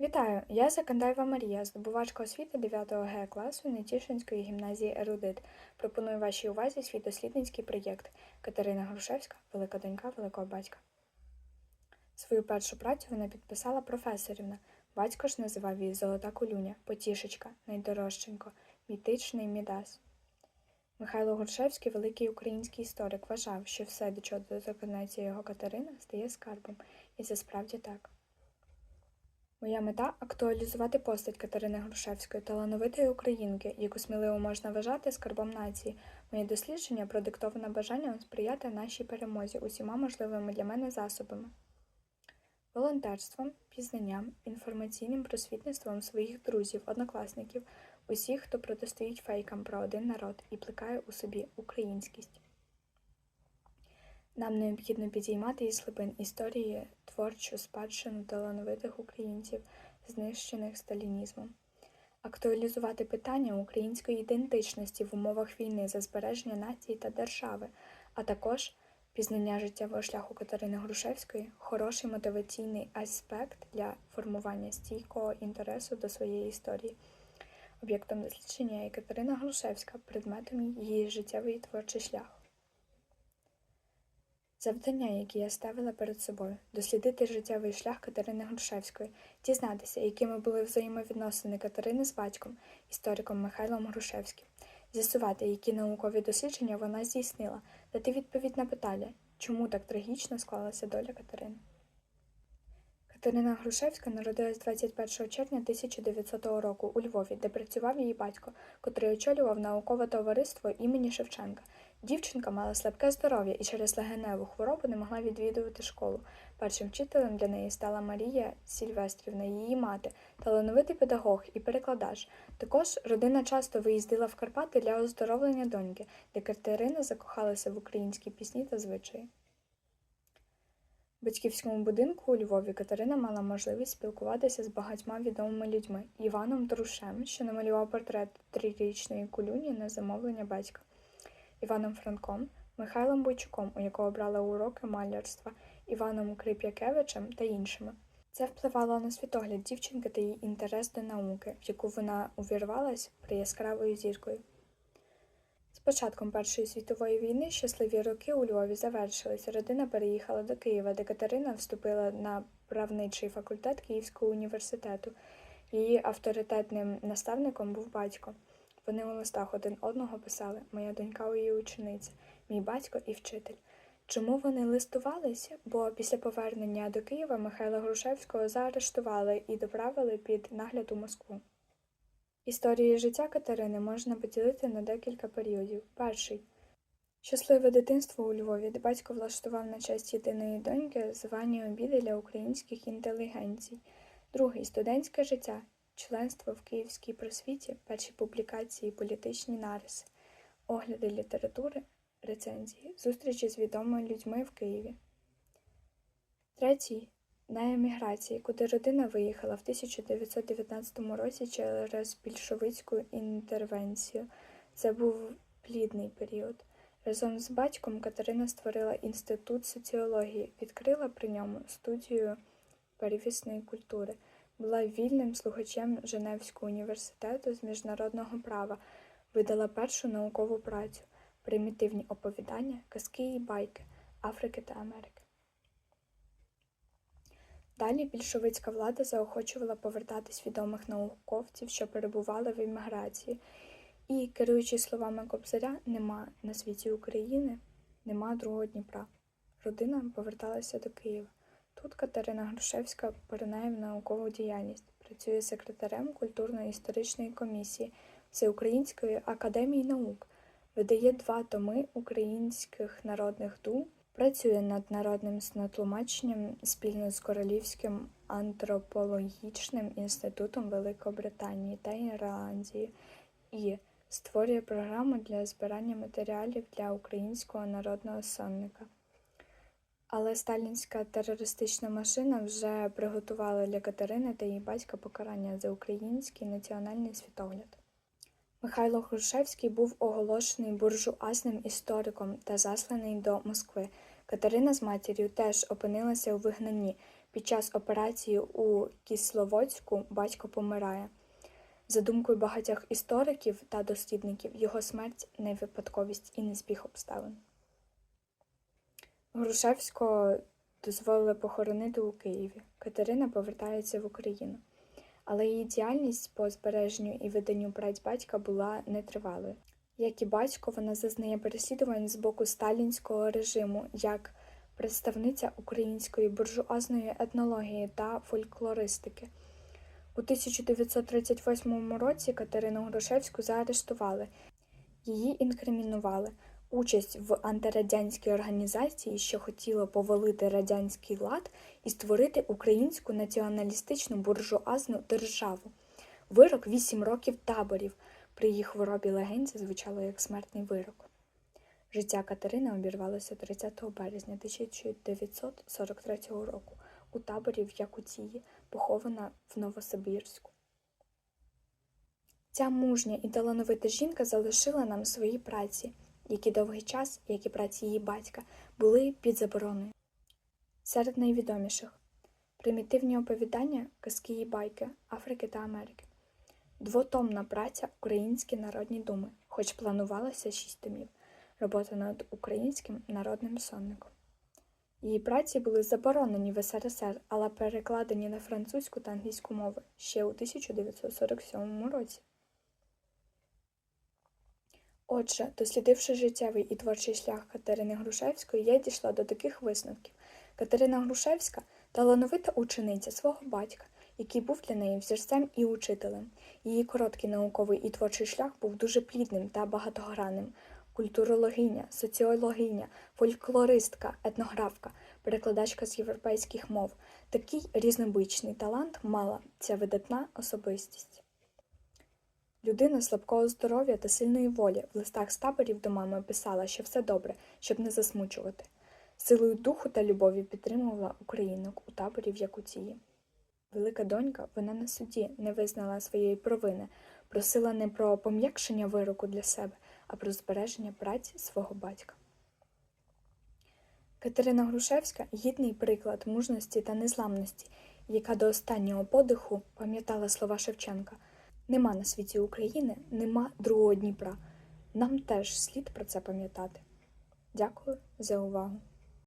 Вітаю! Я Закандаєва Марія, здобувачка освіти 9 Г класу Нетішинської гімназії Ерудит. Пропоную вашій увазі свій дослідницький проєкт Катерина Грушевська, велика донька великого батька. Свою першу працю вона підписала професорівна. Батько ж називав її Золота Колюня, Потішечка, Найдорожченько, Мітичний Мідас. Михайло Грушевський, великий український історик, вважав, що все, до чого доторкнеться його Катерина, стає скарбом. І це справді так. Моя мета актуалізувати постать Катерини Грушевської, талановитої українки, яку сміливо можна вважати скарбом нації. Моє дослідження продиктоване бажанням сприяти нашій перемозі усіма можливими для мене засобами. Волонтерством, пізнанням, інформаційним просвітництвом своїх друзів, однокласників, усіх, хто протистоїть фейкам про один народ і плекає у собі українськість. Нам необхідно підіймати із глибин історії творчу спадщину талановитих українців, знищених сталінізмом, актуалізувати питання української ідентичності в умовах війни за збереження нації та держави, а також пізнання життєвого шляху Катерини Грушевської хороший мотиваційний аспект для формування стійкого інтересу до своєї історії. Об'єктом дослідження є Катерина Грушевська, предметом її життєвий творчий шлях. Завдання, які я ставила перед собою, дослідити життєвий шлях Катерини Грушевської, дізнатися, якими були взаємовідносини Катерини з батьком, істориком Михайлом Грушевським, з'ясувати, які наукові дослідження вона здійснила, дати відповідь на питання, чому так трагічно склалася доля Катерини. Катерина Грушевська народилась 21 червня 1900 року у Львові, де працював її батько, котрий очолював наукове товариство імені Шевченка. Дівчинка мала слабке здоров'я і через легеневу хворобу не могла відвідувати школу. Першим вчителем для неї стала Марія Сільвестрівна, її мати, талановитий педагог і перекладач. Також родина часто виїздила в Карпати для оздоровлення доньки, де Катерина закохалася в українські пісні та звичаї. В батьківському будинку у Львові Катерина мала можливість спілкуватися з багатьма відомими людьми Іваном Трушем, що намалював портрет трирічної кулюні на замовлення батька, Іваном Франком, Михайлом Бойчуком, у якого брала уроки малярства, Іваном Крип'якевичем та іншими. Це впливало на світогляд дівчинки та її інтерес до науки, в яку вона увірвалась при яскравою зіркою. З початком Першої світової війни щасливі роки у Львові завершились. Родина переїхала до Києва, де Катерина вступила на правничий факультет Київського університету. Її авторитетним наставником був батько. Вони у листах один одного писали Моя донька у її учениця, мій батько і вчитель. Чому вони листувалися? Бо після повернення до Києва Михайла Грушевського заарештували і доправили під нагляд у Москву. Історії життя Катерини можна поділити на декілька періодів. Перший щасливе дитинство у Львові, де батько влаштував на честь єдиної доньки звані обіди для українських інтелігенцій. Другий студентське життя, членство в Київській просвіті, перші публікації, політичні нариси, огляди літератури, рецензії, зустрічі з відомими людьми в Києві. Третій на еміграції, куди родина виїхала в 1919 році через більшовицьку інтервенцію. Це був плідний період. Разом з батьком Катерина створила інститут соціології, відкрила при ньому студію перевісної культури, була вільним слухачем Женевського університету з міжнародного права, видала першу наукову працю, примітивні оповідання, казки і байки Африки та Америки. Далі більшовицька влада заохочувала повертатись відомих науковців, що перебували в еміграції. І, керуючи словами Кобзаря, нема на світі України, нема другого Дніпра. Родина поверталася до Києва. Тут Катерина Грушевська поринає в наукову діяльність, працює секретарем культурно-історичної комісії Всеукраїнської академії наук, видає два томи українських народних дум. Працює над народним снотлумаченням спільно з Королівським антропологічним інститутом Великобританії та Ірландії і створює програму для збирання матеріалів для українського народного сонника. Але сталінська терористична машина вже приготувала для Катерини та її батька покарання за український національний світогляд. Михайло Грушевський був оголошений буржуазним істориком та засланий до Москви. Катерина з матір'ю теж опинилася у вигнанні. Під час операції у Кисловодську батько помирає. За думкою багатьох істориків та дослідників, його смерть не випадковість і не збіг обставин. Грушевського дозволили похоронити у Києві. Катерина повертається в Україну. Але її діяльність по збереженню і виданню праць батька була нетривалою. Як і батько, вона зазнає переслідувань з боку сталінського режиму як представниця української буржуазної етнології та фольклористики. У 1938 році Катерину Грушевську заарештували. Її інкримінували участь в антирадянській організації, що хотіла повалити радянський лад і створити українську націоналістичну буржуазну державу. Вирок 8 років таборів. При її хворобі легень звучало як смертний вирок. Життя Катерини обірвалося 30 березня 1943 року у таборі в Якутії, похована в Новосибірську. Ця мужня і талановита жінка залишила нам свої праці, які довгий час, як і праці її батька, були під забороною. Серед найвідоміших примітивні оповідання, казки і байки Африки та Америки, двотомна праця Українські народні думи, хоч планувалося шість томів, робота над українським народним сонником. Її праці були заборонені в СРСР, але перекладені на французьку та англійську мови ще у 1947 році. Отже, дослідивши життєвий і творчий шлях Катерини Грушевської, я дійшла до таких висновків. Катерина Грушевська талановита учениця свого батька, який був для неї взірцем і учителем. Її короткий науковий і творчий шлях був дуже плідним та багатогранним. Культурологиня, соціологиня, фольклористка, етнографка, перекладачка з європейських мов. Такий різнобичний талант мала ця видатна особистість. Людина слабкого здоров'я та сильної волі в листах з таборів до мами писала, що все добре, щоб не засмучувати. Силою духу та любові підтримувала українок у таборі в Якутії. Велика донька, вона на суді не визнала своєї провини, просила не про пом'якшення вироку для себе, а про збереження праці свого батька. Катерина Грушевська гідний приклад мужності та незламності, яка до останнього подиху пам'ятала слова Шевченка Нема на світі України, нема другого Дніпра. Нам теж слід про це пам'ятати. Дякую за увагу.